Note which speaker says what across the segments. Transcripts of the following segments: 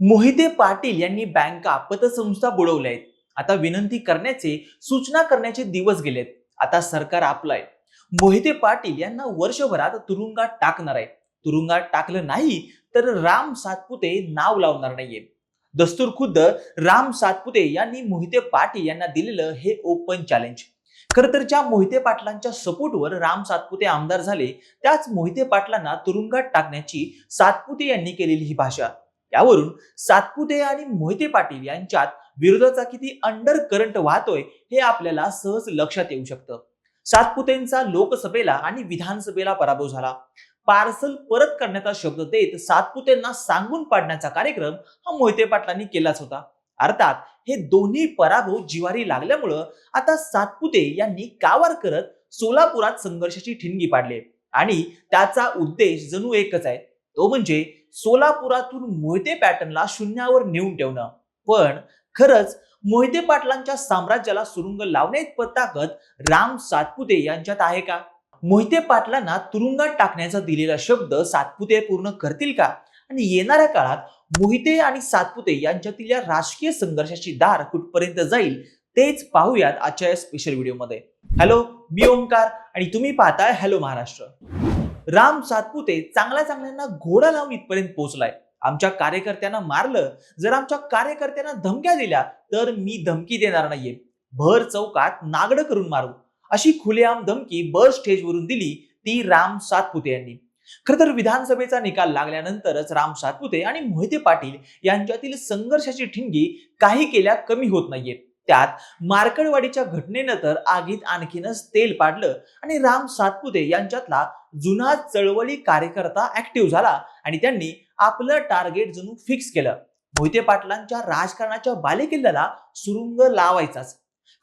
Speaker 1: मोहिते पाटील यांनी बँका पतसंस्था बुडवल्या आहेत. आता विनंती करण्याचे सूचना करण्याचे दिवस गेलेत. आता सरकार आपलं आहे मोहिते पाटील यांना वर्षभरात तुरुंगात टाकणार आहे. तुरुंगात टाकलं नाही तर राम सातपुते नाव लावणार नाहीये. दस्तूर खुद्द राम सातपुते यांनी मोहिते पाटील यांना दिलेलं हे ओपन चॅलेंज खरं तर ज्या मोहिते पाटलांच्या सपोर्टवर राम सातपुते आमदार झाले त्याच मोहिते पाटलांना तुरुंगात टाकण्याची सातपुते यांनी केलेली ही भाषा. यावरून सातपुते आणि मोहिते पाटील यांच्यात विरोधाचा किती अंडर करंट वाहतोय हे आपल्याला सहज लक्षात येऊ शकतं. सातपुतेंचा लोकसभेला आणि विधानसभेला पराभव झाला. पार्सल परत करण्याचा शब्द देत सातपुतेंना सांगून पाडण्याचा कार्यक्रम हा मोहिते पाटलांनी केलाच होता. अर्थात हे दोन्ही पराभव जिवारी लागल्यामुळं आता सातपुते यांनी कावार करत सोलापुरात संघर्षाची ठिणगी पाडली. आणि त्याचा उद्देश जणू एकच आहे. तो म्हणजे सोलापुरातून मोहिते पॅटर्नला शून्यावर नेऊन ठेवणं. पण खरंच मोहिते पाटलांच्या साम्राज्याला सुरुंग लावण्यात ताकद राम सातपुते यांच्यात आहे का? मोहिते पाटलांना तुरुंगात टाकण्याचा दिलेला शब्द सातपुते पूर्ण करतील का? आणि येणाऱ्या काळात मोहिते आणि सातपुते यांच्यातील या राजकीय संघर्षाची दार कुठपर्यंत जाईल तेच पाहूयात आजच्या या स्पेशल व्हिडिओमध्ये हॅलो मी ओंकार आणि तुम्ही पाहताय हॅलो महाराष्ट्र राम सातपुते चांगल्या चांगल्यांना घोडा लावून इथपर्यंत पोहोचलाय. आमच्या कार्यकर्त्यांना मारलं जर आमच्या कार्यकर्त्यांना धमक्या दिल्या तर मी धमकी देणार नाहीये. भर चौकात नागडं करून मारू. अशी खुलेआम धमकी बस स्टेजवरून दिली ती राम सातपुते यांनी. खर तर विधानसभेचा निकाल लागल्यानंतरच राम सातपुते आणि मोहिते पाटील यांच्यातील संघर्षाची ठिणगी काही केल्या कमी होत नाहीये. त्यात मार्कडवाडीच्या घटनेनंतर आगीत आणखीनच तेल पाडलं आणि राम सातपुते यांच्यातला जुना चळवळी कार्यकर्ता ऍक्टिव्ह झाला आणि त्यांनी आपलं टार्गेट जणू फिक्स केलं. मोहिते पाटलांच्या राजकारणाच्या बालेकिल्ल्याला सुरुंग लावायचाच.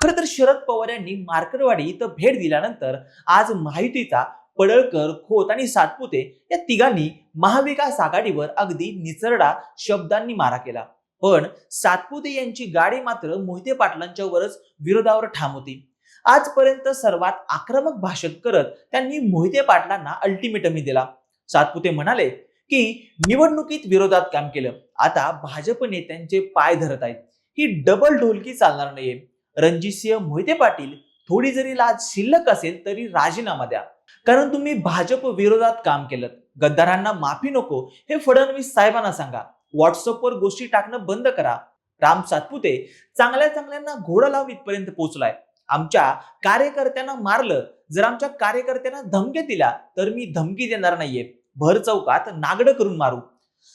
Speaker 1: खर तर शरद पवार यांनी मार्कडवाडी इथं भेट दिल्यानंतर आज माहितीचा पडळकर खोत आणि सातपुते या तिघांनी महाविकास आघाडीवर अगदी निचरडा शब्दांनी मारा केला. पण सातपुते यांची गाडी मात्र मोहिते पाटलांच्या वरच विरोधावर ठाम होती. आजपर्यंत सर्वात आक्रमक भाषण करत त्यांनी मोहिते पाटलांना अल्टिमेटमही दिला. सातपुते म्हणाले की निवडणुकीत विरोधात काम केलं. आता भाजप नेत्यांचे पाय धरत आहेत. ही डबल ढोलकी चालणार नाहीये. रणजितसिंह मोहिते पाटील थोडी जरी लाज शिल्लक असेल तरी राजीनामा द्या. कारण तुम्ही भाजप विरोधात काम केलं. गद्दारांना माफी नको हे फडणवीस साहेबांना सांगा. व्हॉट्सअपवर गोष्टी टाकणं बंद करा. राम सातपुते चांगल्या चांगल्यांना घोडा लावून इथपर्यंत पोहोचलाय. आमच्या कार्यकर्त्यांना मारलं जर आमच्या कार्यकर्त्यांना धमक्या दिल्या तर मी धमकी देणार नाहीये. भर चौकात नागडं करून मारू.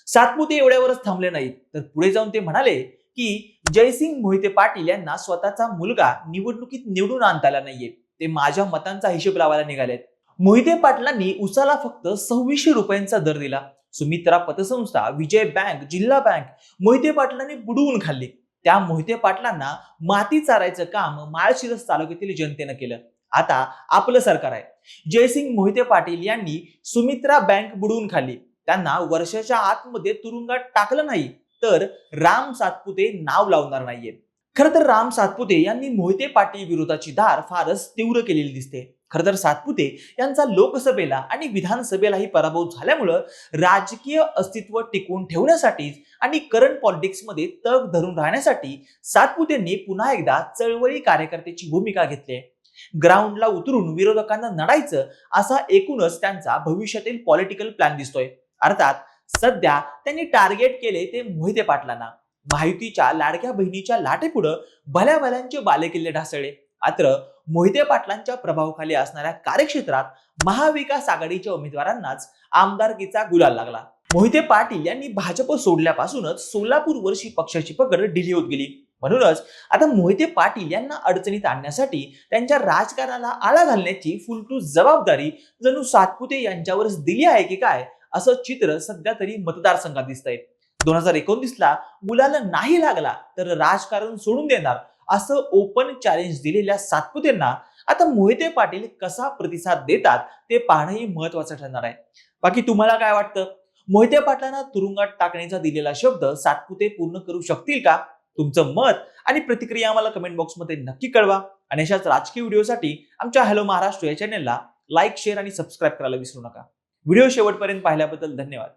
Speaker 1: सातपुते एवढ्यावरच थांबले नाहीत. तर पुढे जाऊन ते म्हणाले की जयसिंग मोहिते पाटील यांना स्वतःचा मुलगा निवडणुकीत निवडून आणता आला नाहीये. ते माझ्या मतांचा हिशेब लावायला निघालेत. मोहिते पाटलांनी उसाला फक्त सव्वीसशे रुपयांचा दर दिला. सुमित्रा पतसंस्था विजय बँक जिल्हा बँक मोहिते पाटलांनी बुडवून खाल्ली. त्या मोहिते पाटलांना माती चारायचं काम माळशिरस तालुक्यातील जनतेनं केलं. आता आपलं सरकार आहे. जयसिंग मोहिते पाटील यांनी सुमित्रा बँक बुडवून खाल्ली. त्यांना वर्षाच्या आतमध्ये तुरुंगात टाकलं नाही तर राम सातपुते नाव लावणार नाहीये. खरं तर राम सातपुते यांनी मोहिते पाटील विरोधाची धार फारच तीव्र केलेली दिसते. खरं तर सातपुते यांचा लोकसभेला आणि विधानसभेलाही पराभव झाल्यामुळं राजकीय अस्तित्व टिकवून ठेवण्यासाठीच आणि करंट पॉलिटिक्समध्ये तग धरून राहण्यासाठी सातपुतेंनी पुन्हा एकदा चळवळी कार्यकर्त्याची भूमिका घेतली ग्राउंडला उतरून विरोधकांना नडायचं असा एकूणच त्यांचा भविष्यातील पॉलिटिकल प्लॅन दिसतोय. अर्थात सध्या त्यांनी टार्गेट केले ते मोहिते पाटलांना. माहितीच्या लाडक्या बहिणीच्या लाटेपुढं भल्या भल्यांचे बालेकिल्ले ढासळले. मात्र मोहिते पाटलांच्या प्रभावाखाली असणाऱ्या कार्यक्षेत्रात महाविकास आघाडीच्या उमेदवारांनाच आमदारकीचा गुलाल लागला. मोहिते पाटील यांनी भाजप सोडल्यापासूनच सोलापूर वर्षी पक्षाची पकड ढिली होत गेली. म्हणूनच आता मोहिते पाटील यांना अडचणीत आणण्यासाठी त्यांच्या राजकारणाला आळा घालण्याची फुलटू जबाबदारी जणू सातपुते यांच्यावरच दिली आहे की काय असं चित्र सध्या तरी मतदारसंघात दिसत आहे दोन हजार एकोणतीसला मुलाला नाही लागला तर राजकारण सोडून देणार असं ओपन चॅलेंज दिलेल्या सातपुतेंना आता मोहिते पाटील कसा प्रतिसाद देतात ते पाहणंही महत्वाचं ठरणार आहे. बाकी तुम्हाला काय वाटतं? मोहिते पाटलांना तुरुंगात टाकण्याचा दिलेला शब्द सातपुते पूर्ण करू शकतील का? तुमचं मत आणि प्रतिक्रिया आम्हाला कमेंट बॉक्समध्ये नक्की कळवा. आणि अशाच राजकीय व्हिडिओसाठी आमच्या हॅलो महाराष्ट्र या चॅनेलला लाईक शेअर आणि सबस्क्राईब करायला विसरू नका. व्हिडिओ शेवटपर्यंत पाहिल्याबद्दल धन्यवाद.